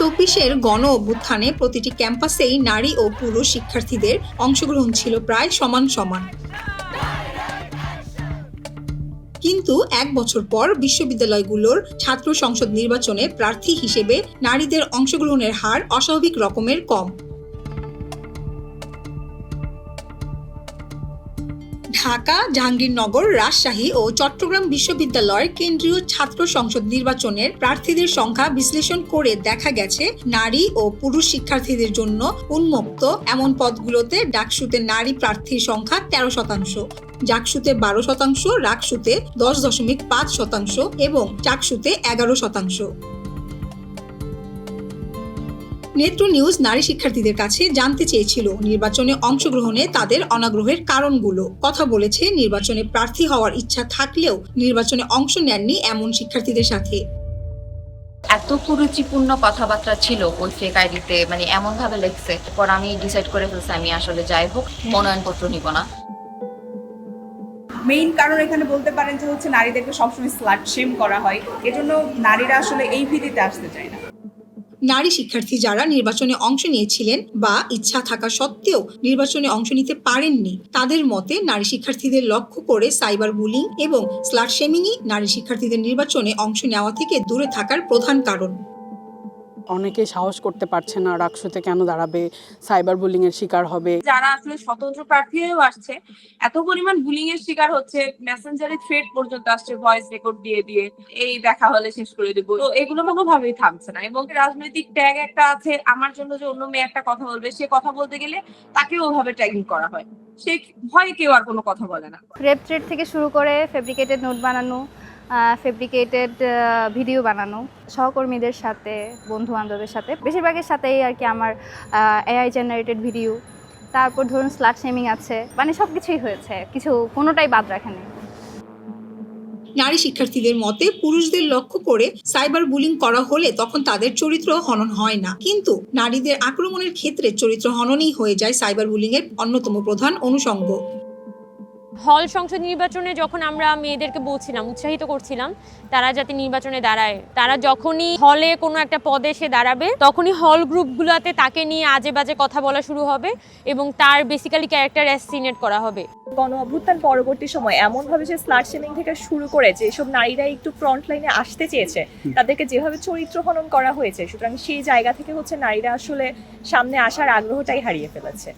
চব্বিশের গণ অভ্যুত্থানে প্রতিটি ক্যাম্পাসেই নারী ও পুরুষ শিক্ষার্থীদের অংশগ্রহণ ছিল প্রায় সমান সমান। কিন্তু এক বছর পর বিশ্ববিদ্যালয়গুলোর ছাত্র সংসদ নির্বাচনে প্রার্থী হিসেবে নারীদের অংশগ্রহণের হার অস্বাভাবিক রকমের কম। ঢাকা, জাহাঙ্গীরনগর, রাজশাহী ও চট্টগ্রাম বিশ্ববিদ্যালয়ের কেন্দ্রীয় ছাত্র সংসদ নির্বাচনের প্রার্থীদের সংখ্যা বিশ্লেষণ করে দেখা গেছে, নারী ও পুরুষ শিক্ষার্থীদের জন্য উন্মুক্ত এমন পদগুলোতে ডাকসুতে নারী প্রার্থীর সংখ্যা তেরো শতাংশ, জাকসুতে বারো শতাংশ, রাকসুতে দশ দশমিক পাঁচ শতাংশ এবং চাকসুতে এগারো শতাংশ। নেত্র নিউজ নারী শিক্ষার্থীদের কাছে জানতে চেয়েছিল। নির্বাচনে অংশগ্রহণে তাদের অনাগ্রহের কারণগুলো। কথা বলেছে নির্বাচনে প্রার্থী হওয়ার ইচ্ছা থাকলেও নির্বাচনে অংশ নেননি এমন শিক্ষার্থীদের সাথে। এত কুরুচিপূর্ণ কথাবার্তা ছিল ওই ফেক আইডিতে মানে এমন ভাবে লেখছে। পর আমি ডিসাইড করে ফেলছি আমি আসলে যাই হোক মনোনয়নপত্র নিব না। মেইন কারণ এখানে বলতে পারেন যে হচ্ছে নারীদেরকে সবসময় স্লাট শেম করা হয়। এজন্য নারীরা আসলে এই ভিত্তিতে আসতে চায় না। নারী শিক্ষার্থী যারা নির্বাচনে অংশ নিয়েছিলেন বা ইচ্ছা থাকা সত্ত্বেও নির্বাচনে অংশ নিতে পারেননি, তাদের মতে নারী শিক্ষার্থীদের লক্ষ্য করে সাইবার বুলিং এবং স্লাট শেমিংই নারী শিক্ষার্থীদের নির্বাচনে অংশ নেওয়া থেকে দূরে থাকার প্রধান কারণ। অনেকে সাহস করতে পারছে না রাকসুতে কেন দাঁড়াবে সাইবার বুলিং এর শিকার হবে। যারা আসলে স্বতন্ত্র প্রার্থী হয়েও আসছে এত পরিমাণ বুলিং এর শিকার হচ্ছে মেসেঞ্জারে থ্রেড পর্যন্ত আসছে ভয়েস রেকর্ড দিয়ে দিয়ে। এই দেখা হলে শেষ করে দিব। তো এগুলো কোনোভাবেই থামছে না এবং রাজনৈতিক ট্যাগ একটা আছে আমার জন্য যে অন্য মেয়ে একটা কথা বলবে সে কথা বলতে গেলে তাকেও ওভাবে ট্যাগিং করা হয়। সে ভয়ে কেউ আর কোনো কথা বলে না। রেপ থ্রেড থেকে শুরু করে ফেব্রিকেটেড নোট বানানো ফেব্রিকেটেড ভিডিও বানানো। সহকর্মীদের সাথে বন্ধু বান্ধবের সাথে। বেশিরভাগের সাথেই আর কি আমার এআই জেনারেটেড ভিডিও তারপর ধরুন স্লাট শেমিং আছে। মানে সব কিছুই হয়েছে। কিছু, কোনোটাই বাদ রাখেনি নারী শিক্ষার্থীদের মতে পুরুষদের লক্ষ্য করে সাইবার বুলিং করা হলে তখন তাদের চরিত্র হনন হয় না। কিন্তু নারীদের আক্রমণের ক্ষেত্রে চরিত্র হননই হয়ে যায় সাইবার বুলিং এর অন্যতম প্রধান অনুষঙ্গ। হল সংসদ নির্বাচনে যখন আমরা মেয়েদেরকে বলছিলাম উৎসাহিত করছিলাম তারা যাতে নির্বাচনে দাঁড়ায়। তারা যখনই হলে কোনো একটা পদে সে দাঁড়াবে তখনই হল গ্রুপগুলোতে তাকে নিয়ে আজে বাজে কথা বলা শুরু হবে এবং তার বেসিক্যালি ক্যারেক্টার অ্যাসিনেট করা হবে। গণ অভ্যুত্থান পরবর্তী সময় এমন ভাবে যে স্লাট শেমিং থেকে শুরু করে যে এসব নারীরা একটু ফ্রন্ট লাইনে আসতে চেয়েছে তাদেরকে যেভাবে চরিত্র হনন করা হয়েছে সুতরাং সেই জায়গা থেকে হচ্ছে নারীরা আসলে সামনে আসার আগ্রহটাই হারিয়ে ফেলেছে।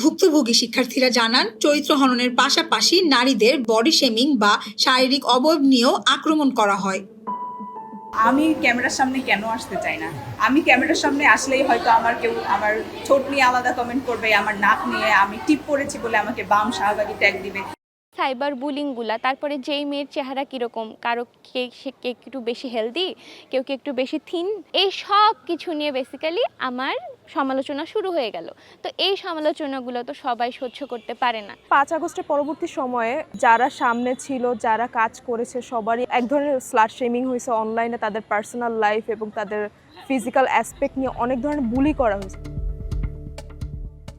ভুক্তভোগী শিক্ষার্থীরা জানান, চরিত্র হননের পাশাপাশি নারীদের বডি শেমিং বা শারীরিক অবয়ব নিয়েও আক্রমণ করা হয়। আমি ক্যামেরার সামনে কেন আসতে চাই না? আমি ক্যামেরার সামনে আসলেই হয়তো আমার কেউ, আমার ছোট নিয়ে আলাদা কমেন্ট করবে, আমার নাক নিয়ে আমি টিপ পড়েছি বলে আমাকে বাম শাহবাগি ট্যাগ দিবে। সাইবার বুলিংগুলা, তারপরে যেই মেয়ের চেহারা কীরকম, কারও কে, সে কে একটু বেশি হেলদি কেউ কে একটু বেশি থিন এই সব কিছু নিয়ে বেসিক্যালি আমার সমালোচনা শুরু হয়ে গেল। তো এই সমালোচনাগুলো তো সবাই সহ্য করতে পারে না। পাঁচ আগস্টের পরবর্তী সময়ে যারা সামনে ছিল, যারা কাজ করেছে, সবারই এক ধরনের স্লাট শেমিং হয়েছে অনলাইনে তাদের পার্সোনাল লাইফ এবং তাদের ফিজিক্যাল অ্যাসপেক্ট নিয়ে অনেক ধরনের বুলি করা হয়েছে।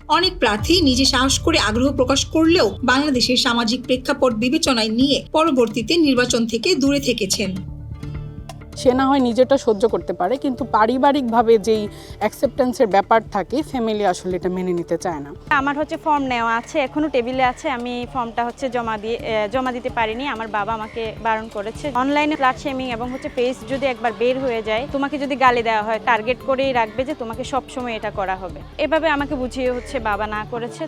অনেক প্রার্থী নিজে সাহস করে আগ্রহ প্রকাশ করলেও বাংলাদেশের সামাজিক প্রেক্ষাপট বিবেচনায় নিয়ে পরবর্তীতে নির্বাচন থেকে দূরে থেকেছেন। সে না হয় নিজেটা সহ্য করতে পারে, কিন্তু পারিবারিকভাবে যেই অ্যাকসেপ্টেন্সের ব্যাপার থাকে ফ্যামিলি আসলে এটা মেনে নিতে চায় না। আমার হচ্ছে ফর্ম নেওয়া আছে এখনও টেবিলে আছে, আমি ফর্মটা হচ্ছে জমা দিয়ে জমা দিতে পারিনি, আমার বাবা আমাকে বারণ করেছে। অনলাইনে ফ্ল্যাট শেমিং এবং হচ্ছে পেজ যদি একবার বের হয়ে যায়, তোমাকে যদি গালি দেওয়া হয় টার্গেট করেই রাখবে যে তোমাকে সবসময় এটা করা হবে। এভাবে আমাকে বুঝিয়ে হচ্ছে বাবা না করেছে।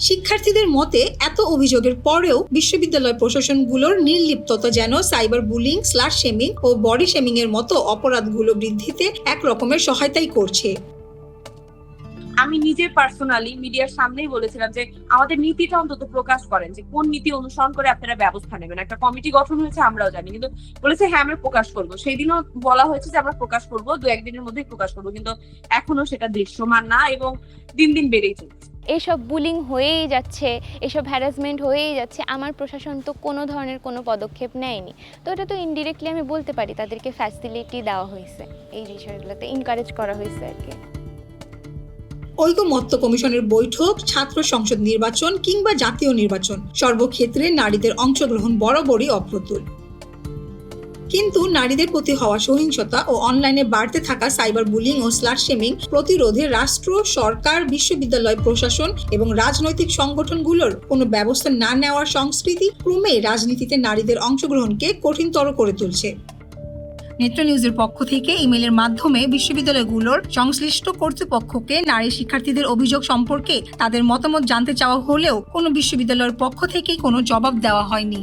শিক্ষার্থীদের মতে, এত অভিযোগের পরেও বিশ্ববিদ্যালয় প্রশাসনগুলোর নির্লিপ্ততা যেন সাইবার বুলিং স্লাশ শেমিং ও বডি শেমিং এর মতো অপরাধগুলো বৃদ্ধিতে এক রকমের সহায়তাই করছে। আমি নিজে পার্সোনালি মিডিয়ার সামনেই বলেছিলাম যে, আমাদের নীতিটা অন্তত প্রকাশ করেন যে, কোন নীতি অনুসরণ করে আপনারা ব্যবস্থা নেবেন। একটা কমিটি গঠন হয়েছে, আমরাও জানি। কিন্তু বলেছে হ্যাঁ আমরা প্রকাশ করব। সেই দিনও বলা হয়েছে যে, আমরা প্রকাশ করব দু একদিনের মধ্যেই প্রকাশ করব। কিন্তু এখনও সেটা দৃশ্যমান না এবং দিন দিন বেড়েই চলছে। এসব বুলিং হয়েই যাচ্ছে, এসব হ্যারাসমেন্ট হয়েই যাচ্ছে, আমার প্রশাসন তো কোনো ধরনের কোনো পদক্ষেপ নেয়নি। তো এটা তো ইনডিরেক্টলি আমি বলতে পারি, তাদেরকে ফ্যাসিলিটি দেওয়া হয়েছে। এই বিষয়গুলোতে এনকারেজ করা হয়েছে আর কি। ঐকমত্য কমিশনের বৈঠক, ছাত্র সংসদ নির্বাচন কিংবা জাতীয় নির্বাচন, সর্বক্ষেত্রে নারীদের অংশগ্রহণ বরাবরই অপ্রতুল। কিন্তু নারীদের প্রতি হওয়া সহিংসতা ও অনলাইনে বাড়তে থাকা সাইবার বুলিং ও স্লাট শেমিং প্রতিরোধে রাষ্ট্র, সরকার, বিশ্ববিদ্যালয়, প্রশাসন এবং রাজনৈতিক সংগঠনগুলোর কোনো ব্যবস্থা না নেওয়ার সংস্কৃতি ক্রমেই রাজনীতিতে নারীদের অংশগ্রহণকে কঠিনতর করে তুলছে। নেত্র নিউজের পক্ষ থেকে ইমেলের মাধ্যমে বিশ্ববিদ্যালয়গুলোর সংশ্লিষ্ট কর্তৃপক্ষকে নারী শিক্ষার্থীদের অভিযোগ সম্পর্কে তাদের মতামত জানতে চাওয়া হলেও কোনো বিশ্ববিদ্যালয়ের পক্ষ থেকেই কোনো জবাব দেওয়া হয়নি।